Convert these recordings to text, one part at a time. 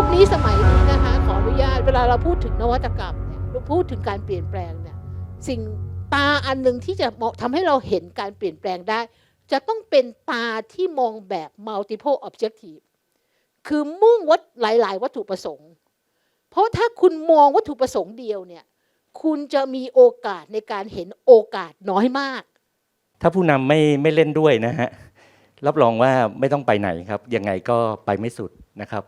ยุคนี้สมัยนี้นะคะขออนุญาตเวลาเราพูดถึงนวัตกรรมเนี่ยเราพูดถึงการเปลี่ยนแปลงเนี่ยสิ่งตาอันหนึ่งที่จะเหมาะทำให้เราเห็นการเปลี่ยนแปลงได้ จะต้องเป็นตาที่มองแบบ multiple objective คือมุ่งวัดหลาย ๆ วัตถุประสงค์ เพราะถ้าคุณมองวัตถุประสงค์เดียวเนี่ยคุณจะมีโอกาสในการเห็นโอกาสน้อยมาก ถ้าผู้นำไม่ไม่เล่นด้วยนะฮะรับรองว่าไม่ต้องไปไหนครับ ยังไงก็ไปไม่สุดนะครับ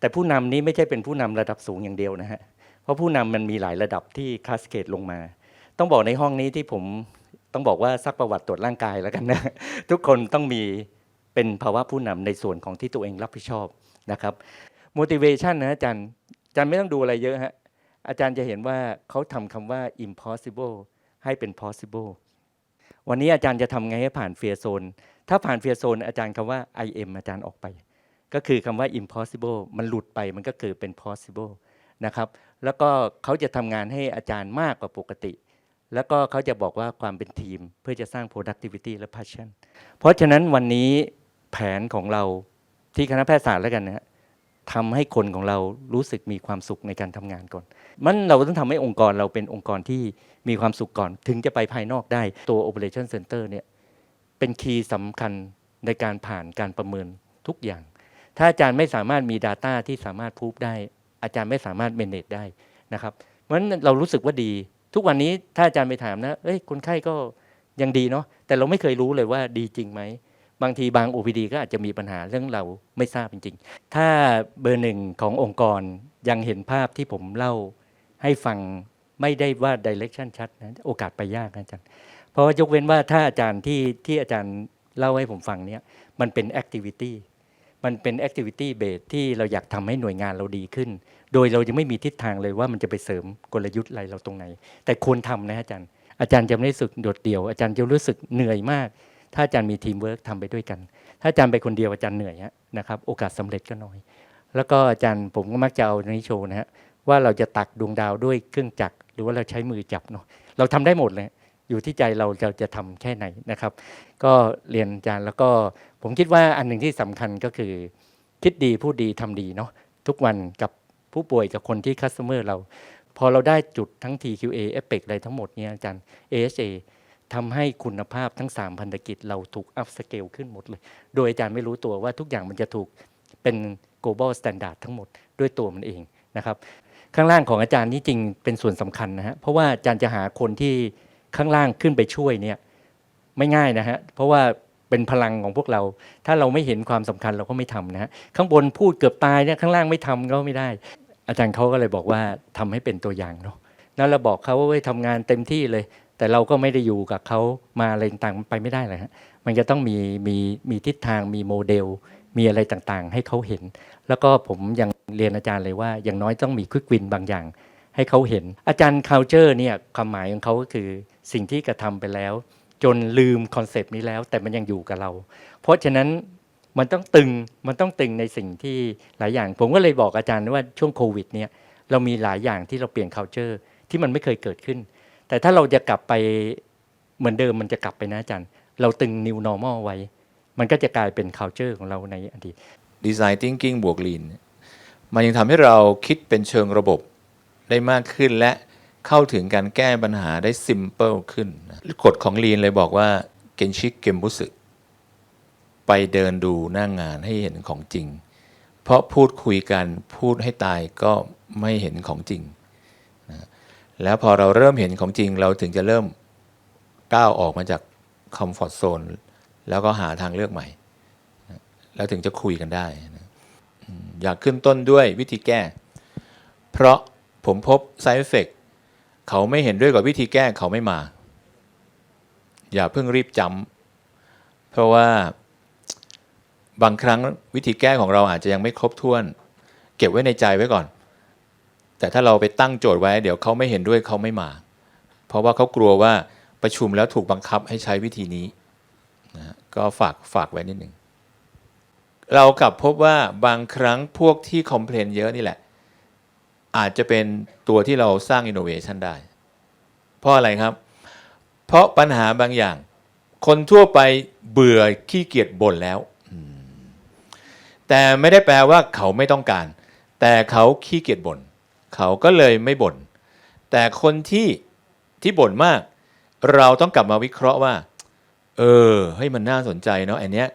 แต่ผู้นำนี้ไม่ใช่เป็นผู้นำระดับสูงอย่างเดียวนะฮะ เพราะผู้นำมันมีหลายระดับที่คลาสเกตลงมา ต้องบอกในห้องนี้ที่ผมต้องบอกว่าซักประวัติตรวจร่างกายแล้วกันนะ ทุกคนต้องมีเป็นภาวะผู้นำในส่วนของที่ตัวเองรับผิดชอบนะครับ motivation นะอาจารย์อาจารย์ไม่ต้องดูอะไรเยอะฮะอาจารย์จะเห็นว่าเขาทำคำว่า impossible ให้เป็น possible วันนี้อาจารย์จะทำไงให้ผ่านเฟียโซน ถ้าผ่านเฟียโซนอาจารย์คำว่า I am อาจารย์ออกไป ก็คือคำว่า impossible มันหลุดไปมันก็เกิดเป็น possible นะครับ แล้วก็เขาจะทำงานให้อาจารย์มากกว่าปกติ แล้วก็เขาจะบอกว่าความเป็นทีมเพื่อจะสร้าง productivity และ passion เพราะฉะนั้นวันนี้แผนของเราที่คณะแพทยศาสตร์แล้วกันนะฮะทำให้คนของเรารู้สึกมีความสุขในการทำงานก่อน มันเราต้องทำให้องค์กรเราเป็นองค์กรที่มีความสุขก่อน ถึงจะไปภายนอกได้ตัว operation center เนี่ยเป็นคีย์สำคัญในการผ่านการประเมินทุกอย่าง ถ้าอาจารย์ไม่สามารถมี Data ที่สามารถพูดได้ อาจารย์ไม่สามารถ manage ได้นะครับเพราะฉะนั้นเรารู้สึกว่าดี ทุกวันนี้ถ้าอาจารย์ไปถามนะเอ้ยคนไข้ก็ยังดีเนาะแต่เราไม่เคยรู้เลยว่าดีจริงไหมบางทีบาง OPD ก็อาจจะมีปัญหาเรื่องเราไม่ทราบจริง ๆ ถ้าเบอร์หนึ่งขององค์กรยังเห็นภาพที่ผมเล่าให้ฟังไม่ได้ว่า direction ชัดนะโอกาสไปยากนะอาจารย์ เพราะว่ายกเว้นว่าถ้าอาจารย์ที่ที่อาจารย์เล่าให้ผมฟังเนี่ยมันเป็น activity มันเป็น activity base ที่เราอยากทำให้หน่วยงานเราดีขึ้น โดยเรายังไม่มีทิศทางเลยว่ามันจะไปเสริมกลยุทธ์อะไรเราตรงไหน แต่ควรทำนะอาจารย์ อาจารย์จะไม่รู้สึกโดดเดี่ยว อาจารย์จะรู้สึกเหนื่อยมาก ถ้าอาจารย์มีทีมเวิร์กทำไปด้วยกัน ถ้าอาจารย์ไปคนเดียวอาจารย์เหนื่อยนะครับ โอกาสสำเร็จก็น้อย แล้วก็อาจารย์ผมก็มักจะเอาในโชว์นะฮะว่าเราจะตักดวงดาวด้วยเครื่องจักร หรือว่าเราใช้มือจับเนาะ เราทำได้หมดเลย อยู่ที่ใจเราจะจะทำแค่ไหนนะครับ ก็เรียนอาจารย์แล้วก็ ผมคิดว่าอันหนึ่งที่สำคัญก็คือ คิดดีพูดดีทำดีเนาะทุกวันกับผู้ป่วยกับคนที่คัสเตอร์เรา พอเราได้จุดทั้ง TQA e p e c อะไรทั้งหมดเนี่ยอาจารย์ ASA ทำให้คุณภาพทั้ง 3 พันธกิจเราถูกอัพสเกลขึ้นหมดเลย โดยอาจารย์ไม่รู้ตัวว่าทุกอย่างมันจะถูกเป็น global standard ทั้งหมดด้วยตัวมันเองนะครับ ข้างล่างของอาจารย์นี่จริงเป็นส่วนสำคัญนะฮะ เพราะว่าอาจารย์จะหาคนที่ข้างล่างขึ้นไปช่วยเนี่ยไม่ง่ายนะฮะ เพราะว่า เป็นพลังของพวกเรา ถ้าเราไม่เห็นความสำคัญเราก็ไม่ทำนะฮะข้างบนพูดเกือบตายเนี่ยข้างล่างไม่ทำก็ไม่ได้ อาจารย์เขาก็เลยบอกว่าทำให้เป็นตัวอย่างเนาะแล้วเราบอกเขาว่าเว้ยทำงานเต็มที่เลย แต่เราก็ไม่ได้อยู่กับเขามาอะไรต่างๆไปไม่ได้เลยฮะมันจะต้องมีมีมีทิศทางมีโมเดล มีอะไรต่างๆ ให้เขาเห็น แล้วก็ผมยังเรียนอาจารย์เลยว่า อย่างน้อยต้องมีควิกวินบางอย่างให้เขาเห็น อาจารย์ culture เนี่ยความหมายของเขาก็คือสิ่งที่กระทำไปแล้ว จนลืมคอนเซปต์นี้แล้ว แต่มันยังอยู่กับเรา เพราะฉะนั้นมันต้องตึงมันต้องตึงในสิ่งที่หลายอย่าง ผมก็เลยบอกอาจารย์ว่าช่วงโควิดเนี่ยเรามีหลายอย่างที่เราเปลี่ยน culture ที่มันไม่เคยเกิดขึ้น แต่ถ้าเราจะกลับไปเหมือนเดิมมันจะกลับไปนะอาจารย์ เราตึง new normal ไว้ มันก็จะกลายเป็น culture ของเราในอดีต Design Thinking บวก Lean เนี่ยมันยังทำให้เราคิดเป็นเชิงระบบได้มากขึ้นและ เข้าถึงการแก้ปัญหาได้ simple ขึ้นกฎของ Lean เลยบอกว่าเกนชิกเกมบุสึไปเดินดูหน้างงานให้เห็นของจริง เพราะพูดคุยกันพูดให้ตายก็ไม่เห็นของจริงนะแล้วพอเราเริ่มเห็นของจริงเราถึงจะเริ่มก้าวออกมาจากคอมฟอร์ z โซนแล้วก็หาทางเลือกใหม่แล้วถึงจะคุยกันได้นะอยากขึ้นต้นด้วยวิธีแก้ เพราะผมพบ side effect เขาไม่เห็นด้วยกับวิธีแก้เขาไม่มา อย่าเพิ่งรีบจำเพราะว่าบางครั้งวิธีแก้ของเราอาจจะยังไม่ครบถ้วน เก็บไว้ในใจไว้ก่อน แต่ถ้าเราไปตั้งโจทย์ไว้ เดี๋ยวเขาไม่เห็นด้วยเขาไม่มา เพราะว่าเขากลัวว่าประชุมแล้วถูกบังคับให้ใช้วิธีนี้นะฮะก็ฝากฝากไว้นิดหนึ่งเรากลับพบว่าบางครั้งพวกที่คอมเพลนเยอะนี่แหละ อาจจะเป็นตัวที่เราสร้างอินโนเวชันได้ เพราะอะไรครับ เพราะปัญหาบางอย่าง คนทั่วไปเบื่อขี้เกียจบ่นแล้วอืมแต่ไม่ได้แปลว่าเขาไม่ต้องการ แต่เขาขี้เกียจบ่นเขาก็เลยไม่บ่นแต่คนที่ที่บ่นมาก เราต้องกลับมาวิเคราะห์ว่า เออเฮ้ยมันน่าสนใจเนาะอันเนี้ย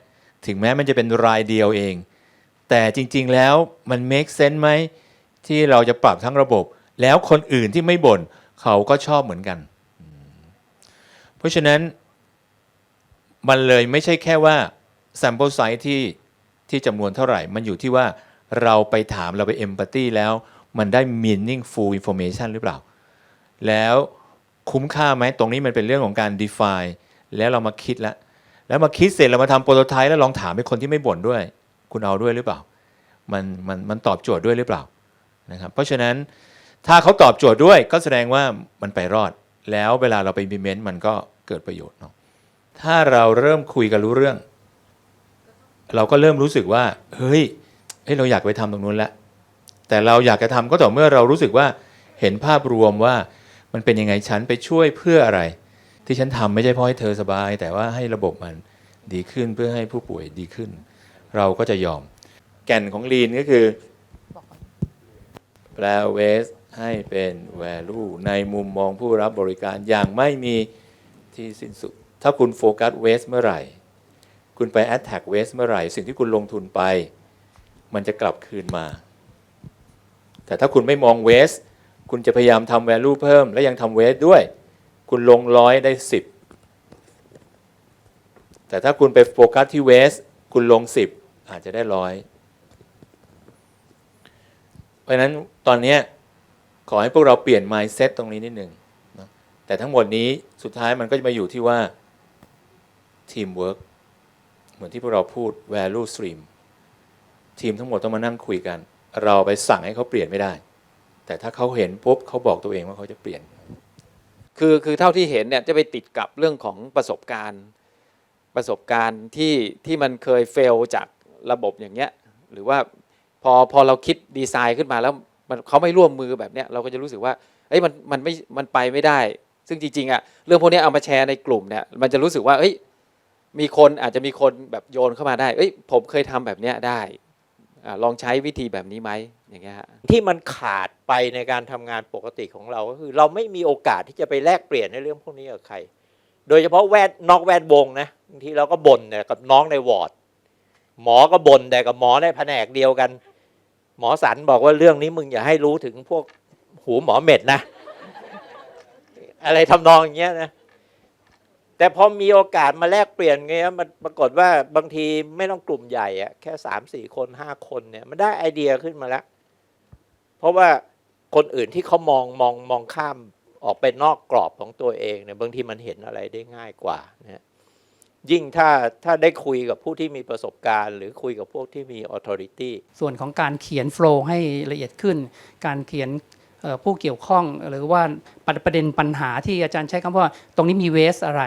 ถึงแม้มันจะเป็นรายเดียวเอง แต่จริง ๆแล้วมัน make sense ไหม ที่เราจะปรับทั้งระบบ แล้วคนอื่นที่ไม่บ่นเขาก็ชอบเหมือนกัน เพราะฉะนั้นมันเลยไม่ใช่แค่ว่า sample size ที่ที่จำนวนเท่าไหร่ มันอยู่ที่ว่าเราไปถามเราไป empathy แล้วมันได้ meaningful information หรือเปล่า แล้วคุ้มค่าไหมตรงนี้มันเป็นเรื่องของการ define แล้วเรามาคิดแล้วแล้วมาคิดเสร็จเรามาทำโปรโตไทป์แล้วลองถามให้คนที่ไม่บ่นด้วย คุณเอาด้วยหรือเปล่า มันมันมันตอบโจทย์ด้วยหรือเปล่า นะครับเพราะฉะนั้นถ้าเขาตอบโจทย์ด้วยก็แสดงว่ามันไปรอด แล้วเวลาเราไป implement มันก็เกิดประโยชน์เนาะถ้าเราเริ่มคุยกันรู้เรื่อง เราก็เริ่มรู้สึกว่า เฮ้ยเฮ้ยเราอยากไปทำตรงนู้นแล้วแต่เราอยากจะทำก็ต่อเมื่อเรารู้สึกว่าเห็นภาพรวมว่ามันเป็นยังไงฉันไปช่วยเพื่ออะไร ที่ฉันทำไม่ใช่เพราะให้เธอสบาย แต่ว่าให้ระบบมันดีขึ้นเพื่อให้ผู้ป่วยดีขึ้น เราก็จะยอม แก่นของ Lean ก็คือ แปล waste ให้เป็น value ในมุมมองผู้รับบริการอย่างไม่มีที่สิ้นสุด ถ้าคุณโฟกัส waste เมื่อไหร่ คุณไป attack waste เมื่อไหร่ สิ่งที่คุณลงทุนไป มันจะกลับคืนมา แต่ถ้าคุณไม่มอง waste คุณจะพยายามทำ value เพิ่ม และยังทำ waste ด้วย คุณลงร้อยได้ 10 แต่ถ้าคุณไปโฟกัสที่ waste คุณลง 10 อาจจะได้ร้อย เพราะฉะนั้นตอนนี้ขอให้พวกเราเปลี่ยน mindset ตรงนี้นิดหนึ่งนะแต่ทั้งหมดนี้สุดท้ายมันก็จะมาอยู่ที่ว่า teamwork เหมือนที่พวกเราพูด value stream ทีมทั้งหมดต้องมานั่งคุยกัน เราไปสั่งให้เขาเปลี่ยนไม่ได้ แต่ถ้าเขาเห็นปุ๊บเขาบอกตัวเองว่าเขาจะเปลี่ยน คือคือเท่าที่เห็นเนี่ยจะไปติดกับเรื่องของประสบการณ์ ประสบการณ์ที่ที่มันเคยเฟลจากระบบอย่างเงี้ย หรือว่า อพอเราคิดดีไซน์ขึ้นมาแล้วมันเขาไม่ร่วมมือแบบเนี้ยเราก็จะรู้สึกว่าเอ้ยมันมันไม่มันไปไม่ได้ ซึ่งจริงๆอะเรื่องพวกนี้เอามาแชร์ในกลุ่มเนี่ยมันจะรู้สึกว่าเอ้ยมีคนอาจจะมีคนแบบโยนเข้ามาได้ เอ้ยผมเคยทำแบบเนี้ยได้อาลองใช้วิธีแบบนี้ไหมอย่างเงี้ยฮะที่มันขาดไปในการทำงานปกติของเราก็คือ เราไม่มีโอกาสที่จะไปแลกเปลี่ยนในเรื่องพวกนี้กับใคร โดยเฉพาะแวดนอกแวดวงนะบางทีเราก็บ่นแต่กับน้องในวอร์ดหมอก็บ่นแต่กับหมอในแผนกเดียวกัน หมอสันบอกว่าเรื่องนี้มึงอย่าให้รู้ถึงพวกหูหมอเม็ดนะ อะไรทำนองอย่างเงี้ยนะแต่พอมีโอกาสมาแลกเปลี่ยนเงี้ยมันปรากฏว่าบางทีไม่ต้องกลุ่มใหญ่อะแค่สามสี่คนห้าคนเนี่ยมันได้ไอเดียขึ้นมาแล้ว เพราะว่าคนอื่นที่เขามองมองมองข้ามออกไปนอกกรอบของตัวเองเนี่ยบางทีมันเห็นอะไรได้ง่ายกว่านะ ยิ่งถ้าถ้าได้คุยกับผู้ที่มีประสบการณ์ หรือคุยกับพวกที่มี authority ส่วนของการเขียนโฟล์ให้ละเอียดขึ้น การเขียนเอ่อผู้เกี่ยวข้องหรือว่าประประเด็นปัญหาที่อาจารย์ใช้คำว่าตรงนี้มีเวสอะไร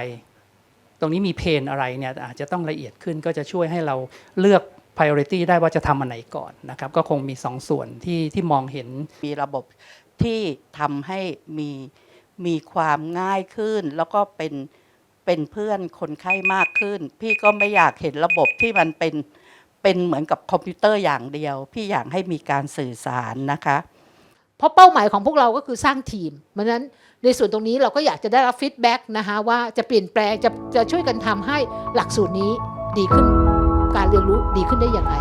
ตรงนี้มีเพนอะไรเนี่ยอาจจะต้องละเอียดขึ้นก็จะช่วยให้เราเลือก priority ได้ว่าจะทำอันไหนก่อนนะครับก็คงมีสองส่วนที่ที่มองเห็นมีระบบที่ทำให้มีมีความง่ายขึ้น แล้วก็เป็น เป็นเพื่อนคนไข้มากขึ้น พี่ก็ไม่อยากเห็นระบบที่มันเป็นเป็นเหมือนกับคอมพิวเตอร์อย่างเดียว พี่อยากให้มีการสื่อสารนะคะ เพราะเป้าหมายของพวกเราก็คือสร้างทีมเพราะนั้นในส่วนตรงนี้เราก็อยากจะได้รับฟีดแบ็กนะคะว่าจะเปลี่ยนแปลงจะจะช่วยกันทำให้หลักสูตรนี้ดีขึ้น การเรียนรู้ดีขึ้นได้อย่างไร